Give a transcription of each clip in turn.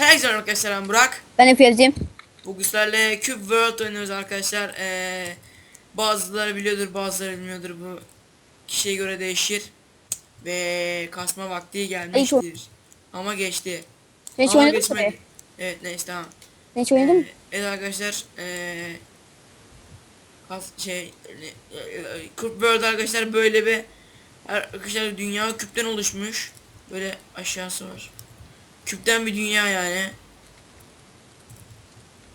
Herkese merhaba arkadaşlar ben Burak. Ben Efe'cim. Bugün sizlerle Cube World oynuyoruz arkadaşlar. Ee, bazıları biliyordur bazıları bilmiyordur bu kişiye göre değişir. Ve kasma vakti gelmiştir. Ama geçti. Sen hiç oynadın mı? Evet neyse tamam. Sen hiç oynadın mı? Ee, evet arkadaşlar ee, kas, şey Cube World arkadaşlar böyle bir arkadaşlar dünya küpten oluşmuş. Böyle aşağısı var. Küpten bir dünya yani.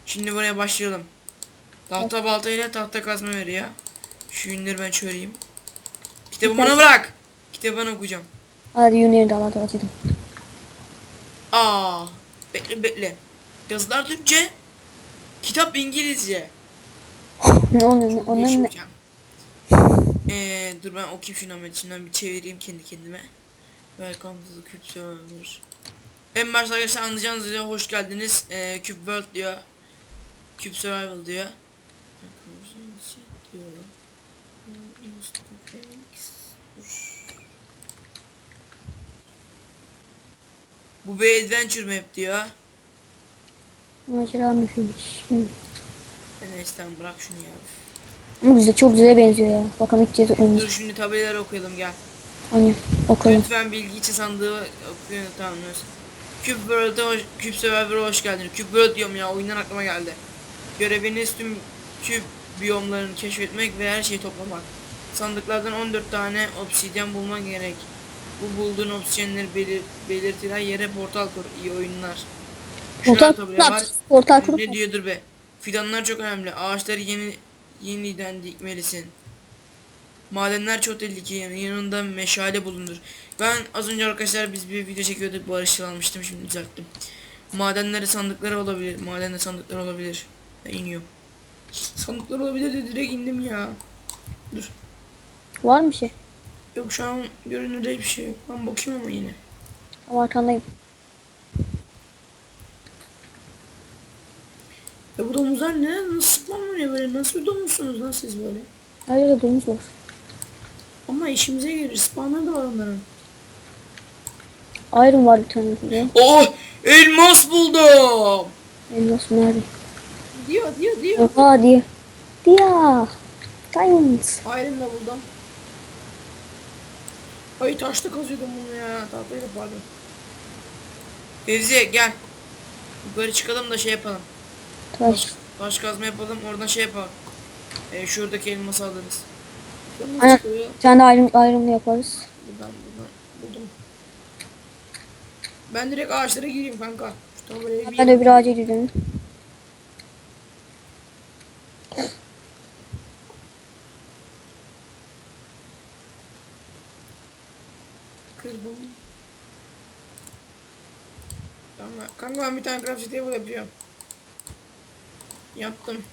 Şimdi buraya başlayalım. Tahta balta ile tahta kazma veriyor. Şu ünleri ben çöreyim. Kitabı bana bırak. Kitabı ben okuyacağım. Hadi yünleri de al hadi atayım. Aa, bekle bekle. Yazılar Türkçe. Kitap İngilizce. ne oluyor? ne- Onun ne? Yaşayacağım. Ee, dur ben okuyayım şunu ama içinden bir çevireyim kendi kendime. Welcome to the Server. En başta arkadaşlar anlayacağınız üzere hoş geldiniz. Ee, Cube World diyor. Cube Survival diyor. Bu bir adventure map diyor. Macera müfilmiş. Hı. E Neyse tamam bırak şunu ya. Ama güzel, çok güzel benziyor ya. Bakalım ilk kez Dur şimdi tabelaları okuyalım gel. Hani bakalım. Lütfen bilgi için sandığı okuyun tamamlıyoruz. Cube World'a hoş, Cube Survivor'a hoş geldiniz. Cube World diyorum ya oyundan aklıma geldi. Göreviniz tüm küp biyomlarını keşfetmek ve her şeyi toplamak. Sandıklardan 14 tane obsidyen bulman gerek. Bu bulduğun obsidyenleri belir, belirtilen yere portal kur. İyi oyunlar. Portal Portal kurup Ne diyordur be? Fidanlar çok önemli. Ağaçları yeni yeniden dikmelisin. Madenler çok tehlikeli. Yanında meşale bulunur. Ben az önce arkadaşlar biz bir video çekiyorduk. Barış'ı almıştım şimdi düzelttim. Madenleri sandıkları olabilir. Madende sandıklar olabilir. Ben iniyorum. Sandıklar olabilir de direkt indim ya. Dur. var mı şey? Yok şu an görünürde bir şey yok. Ben bakayım ama yine. Ama arkandayım. Ya bu domuzlar ne? Nasıl spamlanıyor böyle? Nasıl bir domuzsunuz lan siz böyle? Yerde domuz var. Ama işimize gelir. Spawner da var onların. Iron var bir tane burada. Oh! Elmas buldum! Elmas nerede? Diyor diyor diyor. Oha diye. Diya. Diamonds. Iron da buldum. Ay taşta kazıyordum bunu ya. Tahtayla pardon. Fevzi gel. Yukarı çıkalım da şey yapalım. Taş. Taş kazma yapalım. Oradan şey yapalım. Ee, şuradaki elması alırız. Bir tane de iron, iron yaparız. Buradan buradan. Ben direkt ağaçlara gireyim kanka. Şu bir Ben de bir ağaca gidiyorum. kırdım. Kanka, kanka ben bir tane craft table yapıyorum. Yaptım.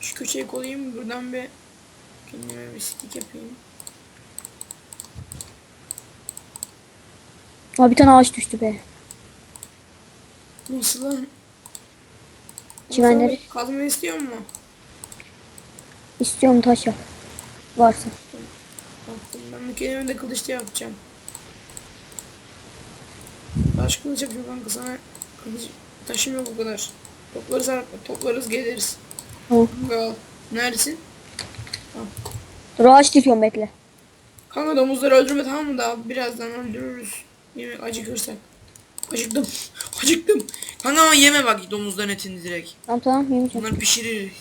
Şu köşeyi koyayım buradan bir kendime bir stick yapayım. Aa bir tane ağaç düştü be. Nasıl lan? Çimenleri Kazma istiyor mu? istiyorum taş yap. Varsa. Yaptım. Ben kendime de kılıç da yapacağım. Taş kılıç yapıyorum kanka sana. Kılıç taşım yok o kadar. Toplarız toplarız geliriz. Tamam. Kanka neredesin? Dur ağaç dikiyorum bekle. Kanka domuzları öldürme tamam mı daha birazdan öldürürüz. Yemek acıkırsak. Acıktım. Acıktım. Kanka ama yeme bak domuzların etini direkt. Tamam tamam yemeyeceğim. Bunları pişirir.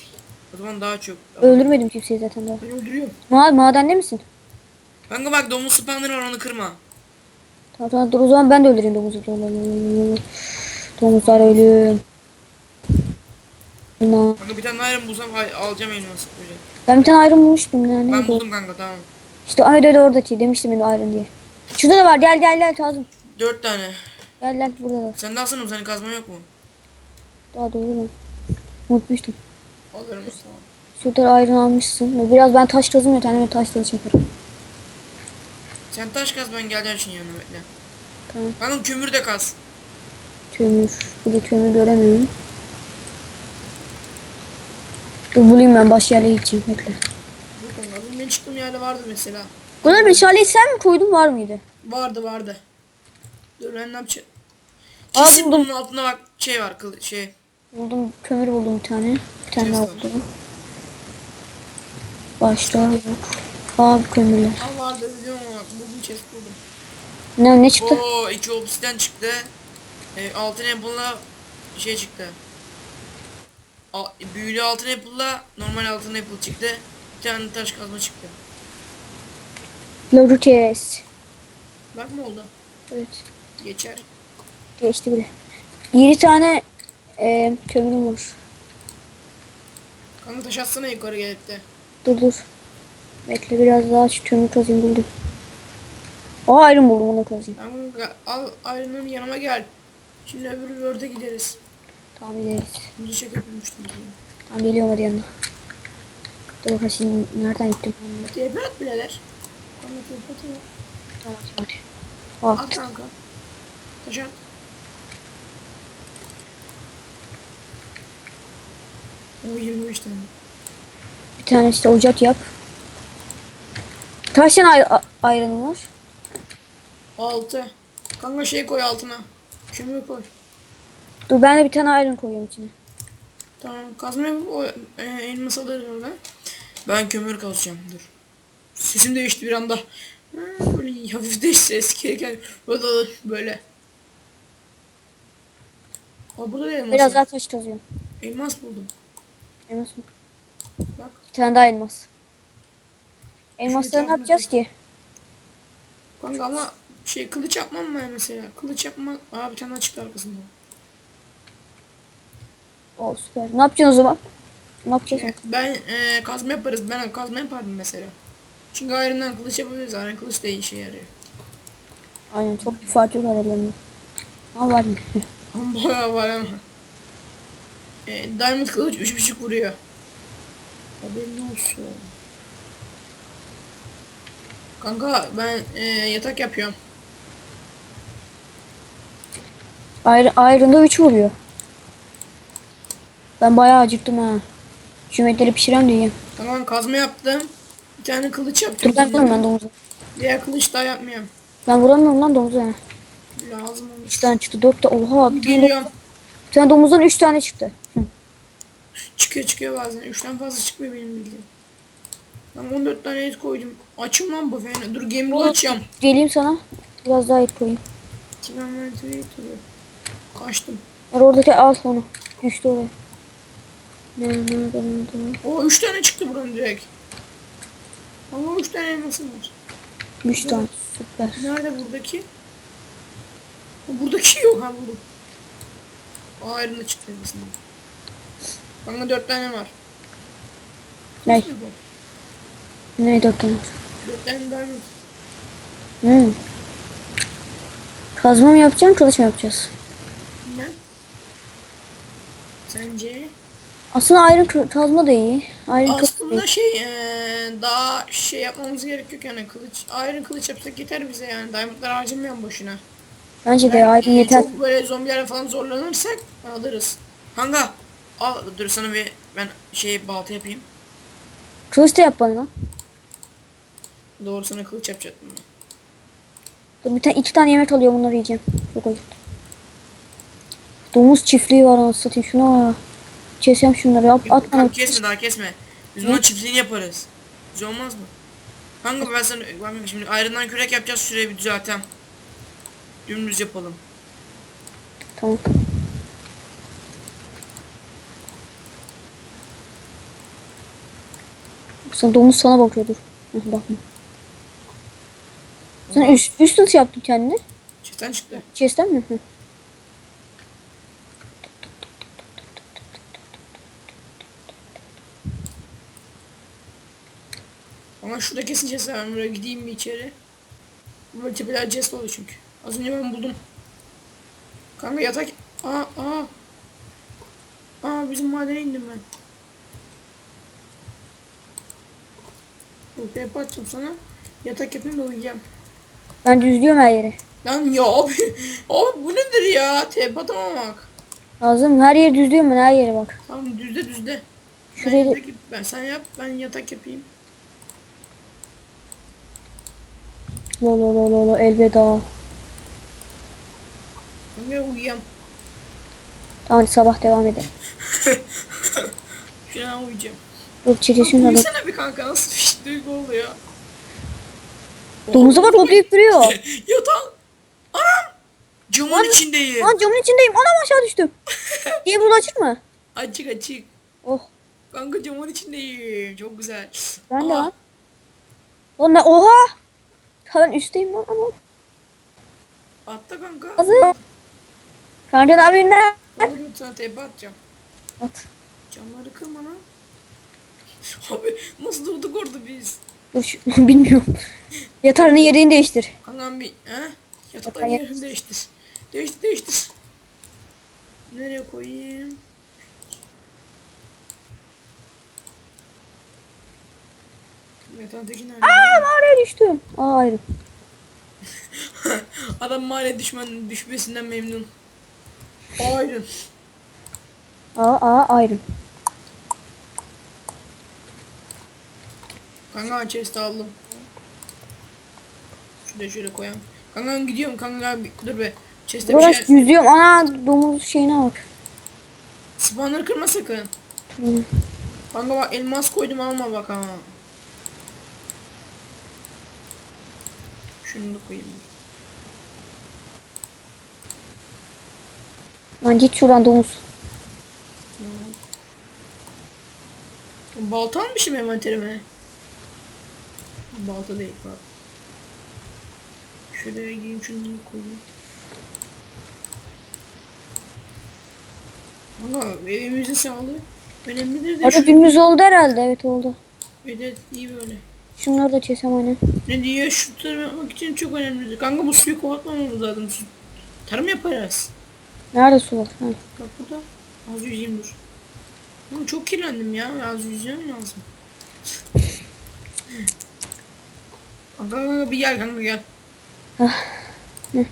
O zaman daha çok. Öldürmedim kimseyi zaten daha. Ben öldürüyorum. Ma madende misin? Kanka bak domuz spawner var onu kırma. Tamam tamam dur o zaman ben de öldüreyim domuzu. Domuzlar ölüm. Na- Kanka bir tane iron bulsam alacağım elması böyle. Ben bir tane iron bulmuştum ya. Ben buldum kanka tamam. İşte öyle öyle oradaki demiştim benim iron diye. Şurada da var gel gel gel Kazım. Dört tane. Gel gel burada da. Sen de alsana senin kazman yok mu? Daha doğru mu? Unutmuştum. Alırım tamam. Şurada iron almışsın. Biraz ben taş kazım ya kendime taş kılıç yaparım. Sen taş kaz ben geleceğim şimdi yanına bekle. Tamam. Kanka kömür de kaz. Kömür. Burada kömür göremiyorum. Dur bulayım ben baş yerle gideceğim bekle. Bu kanka benim çıktığım yerde vardı mesela. Buna meşaleyi sen mi koydun var mıydı? Vardı vardı. Dur yapacağım? Aa, Kesin buldum. bunun altında bak şey var kıl şey. Buldum kömür buldum bir tane. Bir tane daha buldum. Başta yok. Aa bu kömürler. Aa vardı biliyorum ama buldum chest buldum. Ne ne çıktı? Oo iki obsidian çıktı. E, altın apple'la şey çıktı. A, büyülü altın apple'la normal altın apple çıktı. Bir tane taş kazma çıktı. Lorutes. Bak mı oldu? Evet. Geçer. Geçti bile. 7 tane e, kömürüm var. Kanka taş atsana yukarı gelip de. Dur dur. Bekle biraz daha şu kömür kazayım buldum. Aa iron buldum onu kazayım. Kanka al ayrının yanıma gel. Şimdi öbür world'e gideriz. Tamam gideriz. Bunu şaka yapmıştım. Tamam geliyorum hadi yanına. Dur bakalım şimdi nereden gittim? At birader. Kanka TP at ya. Tamam hadi. Aa, At kanka. Taş at. O 25 tane. bir tane işte ocak yap. Kaç tane ay- a- ayranım var? 6. Kanka şey koy altına. Kömür koy. Dur ben de bir tane ayran koyuyorum içine. Tamam kazma yapıp o e, elmas alırız oradan. Ben kömür kazacağım dur. Sesim değişti bir anda. Ha, Böyle hafif değişti eskiye gel. Böyle böyle. Aa burada da elmas Biraz var. daha taş kazıyorum. Elmas buldum. Elmas mı? Bak. Bir tane daha elmas. Elmasları ne yapacağız ki? Kanka ama şey kılıç yapmam ben mesela. Kılıç yapma. Aa bir tane çıktı arkasında. O süper. Ne yapacaksın o zaman? Ne yapacağız? Ben e, kazma yaparız. Ben kazma yapardım mesela. Çünkü ayrından kılıç yapabiliriz. Ayrın kılıç da işe yarıyor. Aynen çok bir fark yok aralarında. Ama var mı? Ama Bayağı var ama. E, Diamond kılıç 3.5 vuruyor. Haberin olsun. Kanka ben e, yatak yapıyorum. Ayrı, Iron'da 3 vuruyor. Ben bayağı acıktım ha. Şu yemekleri pişirem de yiyeyim. Tamam kazma yaptım. Bir tane kılıç yaptım. Dur ben vururum ben domuza. Diğer kılıç daha yapmıyorum. Ben vuramıyorum lan domuza. ha. Lazım 3 olur. tane çıktı. 4 tane. Oha. Bir, tane, Geliyorum. bir tane domuzdan 3 tane çıktı. Hı. Çıkıyor çıkıyor bazen. 3'ten fazla çıkmıyor benim bildiğim. Ben 14 tane et koydum. Açım lan bu fena. Dur game rule açacağım. Geleyim sana. Biraz daha et koyayım. Kilometre duruyor. Kaçtım. Ver oradaki al onu. Düştü oraya. Nerede nerede nerede? O 3 tane çıktı buranın direkt. Ama 3 tane elmasım var. 3 tane. Süper. Nerede buradaki? Buradaki yok ha buldum. O ayrında çıktı elmasından. Bana 4 tane var. Ne? Ne 4 tane? 4 tane diamond. Hmm. Kazma mı yapacaksın, kılıç mı yapacağız? Ne? Sence? Aslında kı- kazma da iyi. Iron Aslında şey eee, daha şey yapmamız gerek yok yani kılıç. Iron kılıç yapsak yeter bize yani. Diamondlar harcamayalım boşuna. Bence de Yani, iron yeter. Çok böyle zombilerle falan zorlanırsak alırız. Kanka al dur sana bir ben şey balta yapayım. Kılıç da yap bana. Doğru sana kılıç yapacaktım ben. Dur bir tane iki tane yemek alıyorum bunları yiyeceğim. Çok acıktım. Domuz çiftliği var anasını satayım şuna. Kesem şunları at, at. Kanka kesme daha kesme. Biz bunun çiftliğini yaparız. Güzel olmaz mı? Kanka ben sana ben şimdi ayrından kürek yapacağız şuraya bir düzeltem. Dümdüz yapalım. Tamam. Sen domuz sana bakıyordur. Heh, bakma. Sen üst, üst yaptın kendini? Çiftten çıktı. Chest'ten mi? Hı. Ama şurada kesin chest var. Ben buraya gideyim bir içeri. Böyle tepeler chest oluyor çünkü. Az önce ben buldum. Kanka yatak... Aa aa. Aa bizim madene indim ben. Yok tepe açacağım sana. Yatak yapayım da uyuyacağım. Ben düzlüyorum her yeri. Lan ya abi. Abi bu nedir ya? Tepe atamamak. Lazım her yeri düzlüyorum ben her yere bak. Tamam düzde düzde. Ben, Şuraya da- yatak yap- ben sen yap ben yatak yapayım. Lo lo lo lo lo elveda. Kanka uyuyam. Tamam sabah devam edelim. Şu an uyuyacağım. Dur çirkin adam. Uyusana bir kanka nasıl bir duygu oluyor. Domuza bak hoplayıp duruyor. Yatağın. Anam. Camın Lan- içindeyim. Lan camın içindeyim. Anam aşağı düştüm. Diye bunu açık mı? Açık açık. Oh. Kanka camın içindeyim. Çok güzel. Ben de Aa, lan. Lan ne? Oha. Ben üstteyim lan ama. Atla kanka. Hazır. Kanka ne yapıyorsun lan? Kanka sana tepe atacağım. At. Camları kırma lan. Abi nasıl durduk orada biz? Dur bilmiyorum. Yatağının yerini değiştir. Kankam bir he? Kafaya- yerini değiştir. Değiştir değiştir. Nereye koyayım? Yatağın teki nerede? Aa mağaraya düştüm. Aa ayrı. Adam mağaraya düşman düşmesinden memnun. Ayrın. Aa aa ayrı. Kanka chest aldım. Şuraya şöyle koyalım. Kanka gidiyorum kanka dur be. Chest'e bir şey. yüzüyorum. Ana domuz şeyine bak. Spawner kırma sakın. Hı. Kanka bak elmas koydum alma bak ha. Şunu da koyayım. Lan git şuradan domuz. Balta almışım envanterime. Balta değil bak. Şuraya giyeyim şunu koyayım. Ama evimizin sağlığı önemlidir de şu. günümüz oldu herhalde. Evet oldu. Evet iyi böyle. Şunları da çesem aynen. Ne diyor şu tarım yapmak için çok önemlidir. Kanka bu suyu kovatmamamız lazım. Su. Tarım yaparız. Nerede su var? Ha. Bak burada. Az yüzeyim dur. Oğlum çok kirlendim ya. Az yüzeyim lazım. Kanka, kanka bir gel kanka gel. Ah, hı.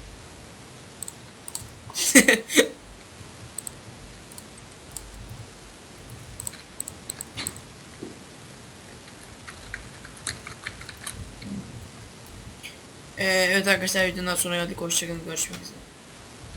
Ee, evet arkadaşlar videodan sonra geldik. Hoşçakalın. Görüşmek üzere.